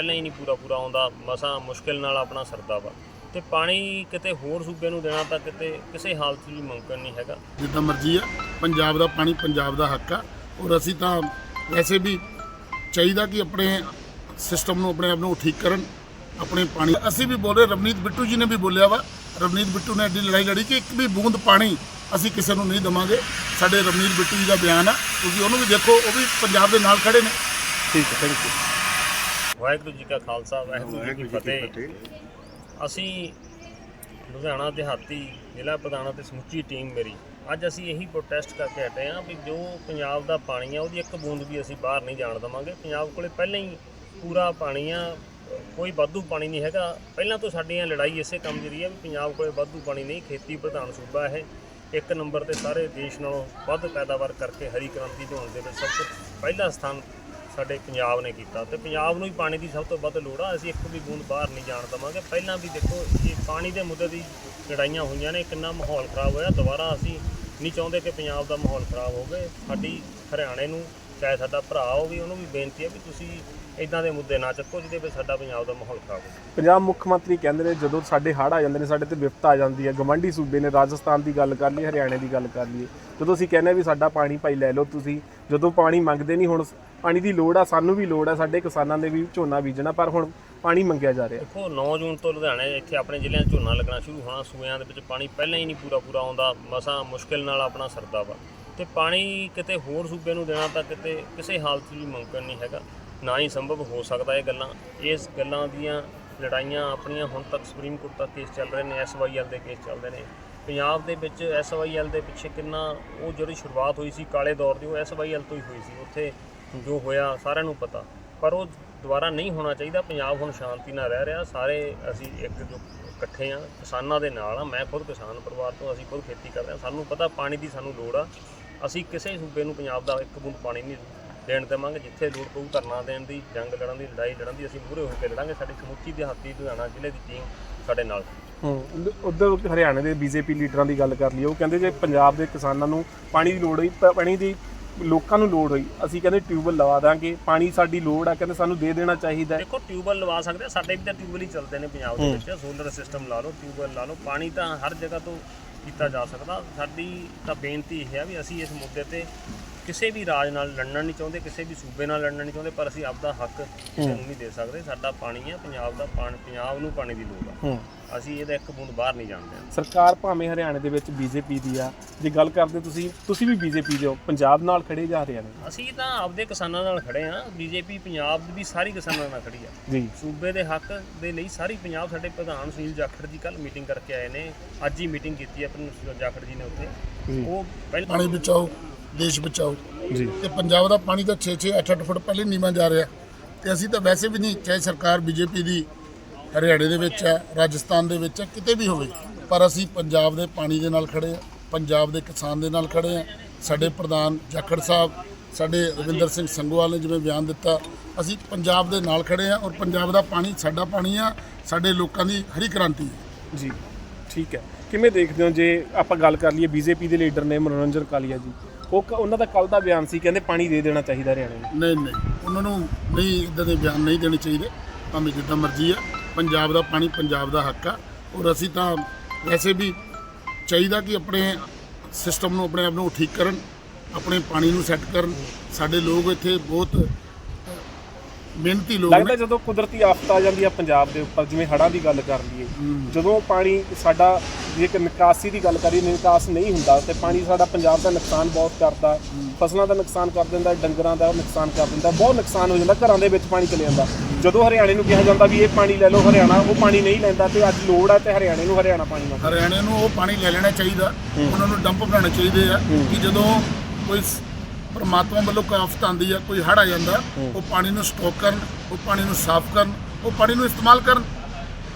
ਪਹਿਲਾਂ ਹੀ ਨਹੀਂ ਪੂਰਾ ਪੂਰਾ ਆਉਂਦਾ ਮਸਾਂ ਮੁਸ਼ਕਿਲ ਨਾਲ ਆਪਣਾ ਸਰਦਾ ਵਾ। ਤੇ ਪਾਣੀ ਕਿਤੇ ਹੋਰ ਸੂਬੇ ਨੂੰ ਦੇਣਾ ਤਾਂ ਕਿਤੇ ਕਿਸੇ ਹਾਲਤ ਵੀ ਮੁਮਕਿਨ ਨਹੀਂ ਹੈਗਾ। ਜਿੱਦਾਂ ਮਰਜ਼ੀ ਆ ਪੰਜਾਬ ਦਾ ਪਾਣੀ ਪੰਜਾਬ ਦਾ ਹੱਕ ਆ ਔਰ ਅਸੀਂ ਤਾਂ ਵੈਸੇ ਵੀ ਚਾਹੀਦਾ ਕਿ ਆਪਣੇ ਸਿਸਟਮ ਨੂੰ ਆਪਣੇ ਆਪ ਨੂੰ ਠੀਕ ਕਰਨ ਆਪਣੇ ਪਾਣੀ। ਅਸੀਂ ਵੀ ਬੋਲੇ ਰਵਨੀਤ ਬਿੱਟੂ ਜੀ ਨੇ ਵੀ ਬੋਲਿਆ ਵਾ ਰਵਨੀਤ ਬਿੱਟੂ ਨੇ ਐਡੀ ਲੜਾਈ ਲੜੀ ਕਿ ਇੱਕ ਵੀ ਬੂੰਦ ਪਾਣੀ ਅਸੀਂ ਕਿਸੇ ਨੂੰ ਨਹੀਂ ਦਵਾਂਗੇ। ਸਾਡੇ ਰਵਨੀਤ ਬਿੱਟੂ ਜੀ ਦਾ ਬਿਆਨ ਆ ਤੁਸੀਂ ਉਹਨੂੰ ਵੀ ਦੇਖੋ ਉਹ ਵੀ ਪੰਜਾਬ ਦੇ ਨਾਲ ਖੜੇ ਨੇ। ਠੀਕ ਹੈ ਥੈਂਕ ਯੂ ਵਾਹਿਗੁਰੂ ਜੀ ਕਾ ਖਾਲਸਾ ਵਾਹਿਗੁਰੂ ਜੀ ਕੀ ਫਤਿਹ। ਅਸੀਂ ਲੁਧਿਆਣਾ ਦਿਹਾਤੀ ਜ਼ਿਲ੍ਹਾ ਪ੍ਰਧਾਨਾਂ ਤੇ ਸਮੁੱਚੀ ਟੀਮ ਮੇਰੀ ਅੱਜ ਅਸੀਂ ਇਹੀ ਪ੍ਰੋਟੈਸਟ ਕਰਕੇ ਹਟੇ ਹਾਂ ਵੀ ਜੋ ਪੰਜਾਬ ਦਾ ਪਾਣੀ ਆ ਉਹਦੀ ਇੱਕ ਬੂੰਦ ਵੀ ਅਸੀਂ ਬਾਹਰ ਨਹੀਂ ਜਾਣ ਦੇਵਾਂਗੇ। ਪੰਜਾਬ ਕੋਲੇ ਪਹਿਲਾਂ ਹੀ ਪੂਰਾ ਪਾਣੀ ਆ ਕੋਈ ਵਾਧੂ ਪਾਣੀ ਨਹੀਂ ਹੈਗਾ। ਪਹਿਲਾਂ ਤੋਂ ਸਾਡੀਆਂ ਲੜਾਈ ਇਸੇ ਕੰਮ ਦੀ ਰਹੀ ਹੈ ਵੀ ਪੰਜਾਬ ਕੋਲੇ ਵਾਧੂ ਪਾਣੀ ਨਹੀਂ ਖੇਤੀ ਪ੍ਰਧਾਨ ਸੂਬਾ ਇਹ। ਇੱਕ ਨੰਬਰ ਤੇ ਸਾਰੇ ਦੇਸ਼ ਨਾਲੋਂ ਵੱਧ ਪੈਦਾਵਾਰ ਕਰਕੇ ਹਰੀ ਕ੍ਰਾਂਤੀ ਲਿਆਉਣ ਦੇ ਵਿੱਚ ਸਭ ਤੋਂ ਪਹਿਲਾ ਸਥਾਨ ਸਾਡੇ ਪੰਜਾਬ ਨੇ ਕੀਤਾ ਤੇ ਪੰਜਾਬ ਨੂੰ ਹੀ ਪਾਣੀ ਦੀ ਸਭ ਤੋਂ ਵੱਧ ਲੋੜ ਆ, ਅਸੀਂ ਇੱਕ ਵੀ ਬੂੰਦ ਬਾਹਰ ਨਹੀਂ ਜਾਣ ਦੇਵਾਂਗੇ। ਪਹਿਲਾਂ ਵੀ ਦੇਖੋ, ਇਹ ਪਾਣੀ ਦੇ ਮੁੱਦੇ ਦੀ ਲੜਾਈਆਂ ਹੋਈਆਂ ਨੇ, ਕਿੰਨਾ ਮਾਹੌਲ ਖਰਾਬ ਹੋਇਆ। ਦੁਬਾਰਾ ਅਸੀਂ ਨਹੀਂ ਚਾਹੁੰਦੇ ਕਿ ਪੰਜਾਬ ਦਾ ਮਾਹੌਲ ਖਰਾਬ ਹੋਵੇ। ਸਾਡੀ ਹਰਿਆਣੇ ਨੂੰ ਚਾਹੇ ਸਾਡਾ ਭਰਾ ਹੋਵੇ ਉਹਨੂੰ ਵੀ ਬੇਨਤੀ ਹੈ ਵੀ ਤੁਸੀਂ ਇਦਾਂ ਦੇ ਮੁੱਦੇ ਨਾ ਚੱਕੋ ਜਿਹਦੇ ਵਿੱਚ ਸਾਡਾ ਪੰਜਾਬ ਦਾ ਮਾਹੌਲ ਖਰਾਬ ਹੋਵੇ ਪੰਜਾਬ ਮੁੱਖ ਮੰਤਰੀ ਕਹਿੰਦੇ ਨੇ ਜਦੋਂ ਸਾਡੇ ਹੜ੍ਹ ਆ ਜਾਂਦੇ ਨੇ ਸਾਡੇ ਤੇ ਵਿਪਤਾ ਆ ਜਾਂਦੀ ਹੈ। ਗਵੰਡੀ ਸੂਬੇ ਨੇ ਰਾਜਸਥਾਨ ਦੀ ਗੱਲ ਕਰ ਲਈ ਹਰਿਆਣੇ ਦੀ ਗੱਲ ਕਰ ਲਈ ਜਦੋਂ ਅਸੀਂ ਕਹਿੰਦੇ ਵੀ ਸਾਡਾ ਪਾਣੀ ਭਾਈ ਲੈ ਲਓ ਤੁਸੀਂ ਜਦੋਂ ਪਾਣੀ ਮੰਗਦੇ ਨਹੀਂ ਹੁਣ ਪਾਣੀ ਦੀ ਲੋੜ ਆ ਸਾਨੂੰ ਵੀ ਲੋੜ ਆ ਸਾਡੇ ਕਿਸਾਨਾਂ ਨੇ ਵੀ ਝੋਨਾ ਬੀਜਣਾ ਪਰ ਹੁਣ ਪਾਣੀ ਮੰਗਿਆ ਜਾ ਰਿਹਾ। ਦੇਖੋ 9 ਜੂਨ ਤੋਂ ਲੁਧਿਆਣੇ ਇੱਥੇ ਆਪਣੇ ਜ਼ਿਲ੍ਹਿਆਂ 'ਚ ਝੋਨਾ ਲੱਗਣਾ ਸ਼ੁਰੂ ਹੋਣਾ ਸੂਇਆਂ ਦੇ ਵਿੱਚ ਪਾਣੀ ਪਹਿਲਾਂ ਹੀ ਨਹੀਂ ਪੂਰਾ ਪੂਰਾ ਆਉਂਦਾ ਮਸਾਂ ਮੁਸ਼ਕਿਲ ਨਾਲ ਆਪਣਾ ਸਰਦਾ ਵਾ। ਤੇ ਪਾਣੀ ਕਿਤੇ ਹੋਰ ਸੂਬੇ ਨੂੰ ਦੇਣਾ ਤਾਂ ਕਿਤੇ ਕਿਸੇ ਹਾਲਤ ਵੀ ਮੁਮਕਿਨ ਨਹੀਂ ਹੈਗਾ, ਨਾ ਹੀ ਸੰਭਵ ਹੋ ਸਕਦਾ ਇਹ ਗੱਲਾਂ। ਇਸ ਗੱਲਾਂ ਦੀਆਂ ਲੜਾਈਆਂ ਆਪਣੀਆਂ ਹੁਣ ਤੱਕ ਸੁਪਰੀਮ ਕੋਰਟ ਤੱਕ ਕੇਸ ਚੱਲ ਰਹੇ ਨੇ ਐਸਵਾਈਐਲ ਦੇ ਕੇਸ ਚੱਲਦੇ ਨੇ। ਪੰਜਾਬ ਦੇ ਵਿੱਚ ਐਸਵਾਈਐਲ ਦੇ ਪਿੱਛੇ ਕਿੰਨਾ, ਉਹ ਜਿਹੜੀ ਸ਼ੁਰੂਆਤ ਹੋਈ ਸੀ ਕਾਲੇ ਦੌਰ ਦੀ, ਉਹ ਐਸਵਾਈਐਲ ਤੋਂ ਹੀ ਹੋਈ ਸੀ। ਉੱਥੇ ਜੋ ਹੋਇਆ ਸਾਰਿਆਂ ਨੂੰ ਪਤਾ। ਪਰ ਉਹ ਦੁਬਾਰਾ ਨਹੀਂ ਹੋਣਾ ਚਾਹੀਦਾ। ਪੰਜਾਬ ਹੁਣ ਸ਼ਾਂਤੀ ਨਾਲ ਰਹਿ ਰਿਹਾ। ਸਾਰੇ ਅਸੀਂ ਇੱਕ ਜੋ ਇਕੱਠੇ ਆ ਕਿਸਾਨਾਂ ਦੇ ਨਾਲ ਆ ਮੈਂ ਖੁਦ ਕਿਸਾਨ ਪਰਿਵਾਰ ਤੋਂ ਅਸੀਂ ਖੁਦ ਖੇਤੀ ਕਰਦੇ ਆ ਸਾਨੂੰ ਪਤਾ ਪਾਣੀ ਦੀ ਸਾਨੂੰ ਲੋੜ ਆ। ਅਸੀਂ ਕਿਸੇ ਸੂਬੇ ਨੂੰ ਪੰਜਾਬ ਦਾ ਇੱਕ ਬੂੰਦ ਪਾਣੀ ਨਹੀਂ ਦੇਣ ਦੇਵਾਂਗੇ ਜਿੱਥੇ ਲੋੜ ਪਊ ਧਰਨਾ ਦੇਣ ਦੀ ਜੰਗ ਲੜਨ ਦੀ ਲੜਾਈ ਲੜਨ ਦੀ ਅਸੀਂ ਮੂਹਰੇ ਹੋ ਕੇ ਲੜਾਂਗੇ। ਸਾਡੀ ਸਮੁੱਚੀ ਦਿਹਾਤੀ ਲੁਧਿਆਣਾ ਜ਼ਿਲ੍ਹੇ ਦੀ ਟੀਮ ਸਾਡੇ ਨਾਲ। ਹੂੰ ਉਧਰ ਹਰਿਆਣੇ ਦੇ ਬੀਜੇਪੀ ਲੀਡਰਾਂ ਦੀ ਗੱਲ ਕਰ ਲਈ ਉਹ ਕਹਿੰਦੇ ਜੇ ਪੰਜਾਬ ਦੇ ਕਿਸਾਨਾਂ ਨੂੰ ਪਾਣੀ ਦੀ ਲੋੜ ਹੋਈ ਪਾਣੀ ਦੀ ਲੋਕਾਂ ਨੂੰ ਲੋੜ ਹੋਈ ਅਸੀਂ ਕਹਿੰਦੇ ਟਿਊਬਵੈਲ ਲਵਾ ਦਾਂਗੇ ਪਾਣੀ ਸਾਡੀ ਲੋੜ ਆ ਕਹਿੰਦੇ ਸਾਨੂੰ ਦੇ ਦੇਣਾ ਚਾਹੀਦਾ ਹੈ। ਦੇਖੋ ਟਿਊਬਵੈਲ ਲਵਾ ਸਕਦੇ ਸਾਡੇ ਵੀ ਤਾਂ ਟਿਊਬਵੈਲ ਹੀ ਚੱਲਦੇ ਨੇ ਪੰਜਾਬ ਦੇ ਵਿੱਚ। ਸੋਲਰ ਸਿਸਟਮ ਲਾ ਲਓ ਟਿਊਬਵੈਲ ਲਾ ਲਓ ਪਾਣੀ ਤਾਂ ਹਰ ਜਗ੍ਹਾ ਤੋਂ ਕੀਤਾ ਜਾ ਸਕਦਾ। ਸਾਡੀ ਤਾਂ ਬੇਨਤੀ ਇਹ ਹੈ ਵੀ ਅਸੀਂ ਇਸ ਮੁੱਦੇ ਤੇ ਕਿਸੇ ਵੀ ਰਾਜ ਨਾਲ ਲੜਨਾ ਨਹੀਂ ਚਾਹੁੰਦੇ ਕਿਸੇ ਵੀ ਸੂਬੇ ਨਾਲ ਲੜਨਾ ਨਹੀਂ ਚਾਹੁੰਦੇ ਪਰ ਅਸੀਂ ਆਪਦਾ ਹੱਕ ਕਿਸੇ ਨੂੰ ਨਹੀਂ ਦੇ ਸਕਦੇ। ਸਾਡਾ ਪਾਣੀ ਹੈ ਪੰਜਾਬ ਦਾ ਪਾਣੀ ਪੰਜਾਬ ਨੂੰ ਪਾਣੀ ਦੀ ਲੋੜ ਆ। ਹੂੰ। ਅਸੀਂ ਇਹਦਾ ਇੱਕ ਬੂੰਦ ਬਾਹਰ ਨਹੀਂ ਜਾਣਦੇ। ਸਰਕਾਰ ਭਾਵੇਂ ਹਰਿਆਣੇ ਦੇ ਵਿੱਚ ਬੀਜੇਪੀ ਦੀ ਆ ਜੇ ਗੱਲ ਕਰਦੇ ਤੁਸੀਂ ਤੁਸੀਂ ਵੀ ਬੀਜੇਪੀ ਦੇ ਹੋ ਪੰਜਾਬ ਨਾਲ ਖੜੇ ਜਾ ਰਹੇ ਨੇ ਅਸੀਂ ਤਾਂ ਆਪਦੇ ਕਿਸਾਨਾਂ ਨਾਲ ਖੜੇ ਆ। ਬੀਜੇਪੀ ਪੰਜਾਬ ਦੀ ਵੀ ਸਾਰੀ ਕਿਸਾਨਾਂ ਨਾਲ ਖੜੀ ਆ। ਜੀ। ਸੂਬੇ ਦੇ ਹੱਕ ਦੇ ਲਈ ਸਾਰੀ ਪੰਜਾਬ ਸਾਡੇ ਪ੍ਰਧਾਨ ਸੁਨੀਲ ਜਾਖੜ ਜੀ ਕੱਲ ਮੀਟਿੰਗ ਕਰਕੇ ਆਏ ਨੇ। ਅੱਜ ਹੀ ਮੀਟਿੰਗ ਕੀਤੀ ਹੈ ਆਪਣੇ ਜਾਖੜ ਜੀ ਨੇ ਉੱਥੇ। ਉਹ ਪਹਿਲਾਂ ਪਾਣੀ ਬਚਾਓ। ਦੇਸ਼ ਬਚਾਓ। ਜੀ। ਤੇ ਪੰਜਾਬ ਦਾ ਪਾਣੀ ਤਾਂ 6-6 8-8 ਫੁੱਟ ਪਹਿਲੇ ਨੀਵਾਂ ਜਾ ਰਿਹਾ। ਤੇ ਅਸੀਂ ਤਾਂ ਵੈਸੇ ਵੀ ਨਹੀਂ ਚਾਹੇ ਸਰਕਾਰ ਬੀਜੇਪੀ ਦੀ ਹਰਿਆਣੇ ਦੇ ਵਿੱਚ ਹੈ ਰਾਜਸਥਾਨ ਦੇ ਵਿੱਚ ਹੈ ਕਿਤੇ ਵੀ ਹੋਵੇ। ਪਰ ਅਸੀਂ ਪੰਜਾਬ ਦੇ ਪਾਣੀ ਦੇ ਨਾਲ ਖੜੇ ਆ ਪੰਜਾਬ ਦੇ ਕਿਸਾਨ ਦੇ ਨਾਲ ਖੜੇ ਆ ਸਾਡੇ ਪ੍ਰਧਾਨ ਜਾਖੜ ਸਾਹਿਬ ਸਾਡੇ ਰਵਿੰਦਰ ਸਿੰਘ ਸੰਗੋਵਾਲ ਨੇ ਜਿਵੇਂ ਬਿਆਨ ਦਿੱਤਾ ਅਸੀਂ ਪੰਜਾਬ ਦੇ ਨਾਲ ਖੜੇ ਆ ਔਰ ਪੰਜਾਬ ਦਾ ਪਾਣੀ ਸਾਡਾ ਪਾਣੀ ਆ ਸਾਡੇ ਲੋਕਾਂ ਦੀ ਹਰੀ ਕ੍ਰਾਂਤੀ ਹੈ। ਜੀ ਠੀਕ ਹੈ। ਕਿਵੇਂ ਦੇਖਦੇ ਹੋ ਜੇ ਆਪਾਂ ਗੱਲ ਕਰ ਲਈਏ ਬੀਜੇਪੀ ਦੇ ਲੀਡਰ ਨੇ ਮਨੋਰੰਜਨ ਕਾਲੀਆ ਜੀ? ਉਹ ਕ- ਉਹਨਾਂ ਦਾ ਕੱਲ ਦਾ ਬਿਆਨ ਸੀ ਕਹਿੰਦੇ ਪਾਣੀ ਦੇ ਦੇਣਾ ਚਾਹੀਦਾ ਹਰਿਆਣੇ ਨੂੰ। ਨਹੀਂ ਨਹੀਂ ਉਹਨਾਂ ਨੂੰ ਨਹੀਂ ਇਦਾਂ ਦੇ ਬਿਆਨ ਨਹੀਂ ਦੇਣੇ ਚਾਹੀਦੇ। ਭਾਵੇਂ ਜਿੱਦਾਂ ਮਰਜ਼ੀ ਆ ਪੰਜਾਬ ਦਾ ਪਾਣੀ ਪੰਜਾਬ ਦਾ ਹੱਕ ਆ। ਔਰ ਅਸੀਂ ਤਾਂ ਵੈਸੇ ਵੀ ਚਾਹੀਦਾ ਕਿ ਆਪਣੇ ਸਿਸਟਮ ਨੂੰ ਆਪਣੇ ਆਪ ਨੂੰ ਠੀਕ ਕਰਨ ਆਪਣੇ ਪਾਣੀ ਨੂੰ ਸੈੱਟ ਕਰਨ। ਸਾਡੇ ਲੋਕ ਇੱਥੇ ਬਹੁਤ ਮਿਹਨਤੀ ਲੋਕ ਲੱਗਦਾ ਨੇ। ਜਦੋਂ ਕੁਦਰਤੀ ਆਫਤ ਆ ਜਾਂਦੀ ਆ ਪੰਜਾਬ ਦੇ ਉੱਪਰ ਜਿਵੇਂ ਹੜ੍ਹਾਂ ਦੀ ਗੱਲ ਕਰ ਲਈਏ ਜਦੋਂ ਪਾਣੀ ਸਾਡਾ ਜੇ ਕਿ ਨਿਕਾਸੀ ਦੀ ਗੱਲ ਕਰੀਏ ਨਿਕਾਸ ਨਹੀਂ ਹੁੰਦਾ ਤੇ ਪਾਣੀ ਸਾਡਾ ਪੰਜਾਬ ਦਾ ਨੁਕਸਾਨ ਬਹੁਤ ਕਰਦਾ ਫਸਲਾਂ ਦਾ ਨੁਕਸਾਨ ਕਰ ਦਿੰਦਾ ਡੰਗਰਾਂ ਦਾ ਨੁਕਸਾਨ ਕਰ ਦਿੰਦਾ ਬਹੁਤ ਨੁਕਸਾਨ ਹੋ ਜਾਂਦਾ ਘਰਾਂ ਦੇ ਵਿੱਚ ਪਾਣੀ ਚਲੇ ਜਾਂਦਾ। ਜਦੋਂ ਹਰਿਆਣੇ ਨੂੰ ਕਿਹਾ ਜਾਂਦਾ ਵੀ ਇਹ ਪਾਣੀ ਲੈ ਲਓ ਹਰਿਆਣਾ ਉਹ ਪਾਣੀ ਨਹੀਂ ਲੈਂਦਾ ਤੇ ਅੱਜ ਲੋੜ ਆ ਤੇ ਹਰਿਆਣੇ ਨੂੰ ਹਰਿਆਣਾ ਪਾਣੀ ਮੰਗਦਾ ਹਰਿਆਣੇ ਨੂੰ ਉਹ ਪਾਣੀ ਲੈ ਲੈਣਾ ਚਾਹੀਦਾ ਉਹਨਾਂ ਨੂੰ ਡੰਪ ਬਣਾਉਣੇ ਚਾਹੀਦੇ ਆ ਕਿ ਜਦੋਂ ਕੋਈ ਪਰਮਾਤਮਾ ਵੱਲੋਂ ਕੋਈ ਆਫਤ ਆਉਂਦੀ ਆ ਕੋਈ ਹੜ੍ਹ ਆ ਜਾਂਦਾ ਉਹ ਪਾਣੀ ਨੂੰ ਸਟੋਕ ਕਰਨ ਉਹ ਪਾਣੀ ਨੂੰ ਸਾਫ਼ ਕਰਨ ਉਹ ਪਾਣੀ ਨੂੰ ਇਸਤੇਮਾਲ ਕਰਨ।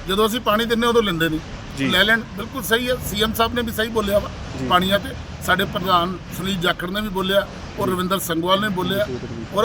ਜਦੋਂ ਅਸੀਂ ਪਾਣੀ ਦਿੰਨੇ ਉਦੋਂ ਲੈਂਦੇ ਨਹੀਂ। ਲੈ ਲੈਣ ਬਿਲਕੁਲ ਸਹੀ ਹੈ ਸੀਐਮ ਸਾਹਿਬ ਨੇ ਵੀ ਸਹੀ ਬੋਲਿਆ ਵਾ ਪਾਣੀਆਂ ਤੇ। ਸਾਡੇ ਪ੍ਰਧਾਨ ਸੁਨੀਲ ਜਾਖੜ ਨੇ ਵੀ ਬੋਲਿਆ ਔਰ ਰਵਿੰਦਰ ਸੰਗਵਾਲ ਨੇ ਬੋਲਿਆ। ਔਰ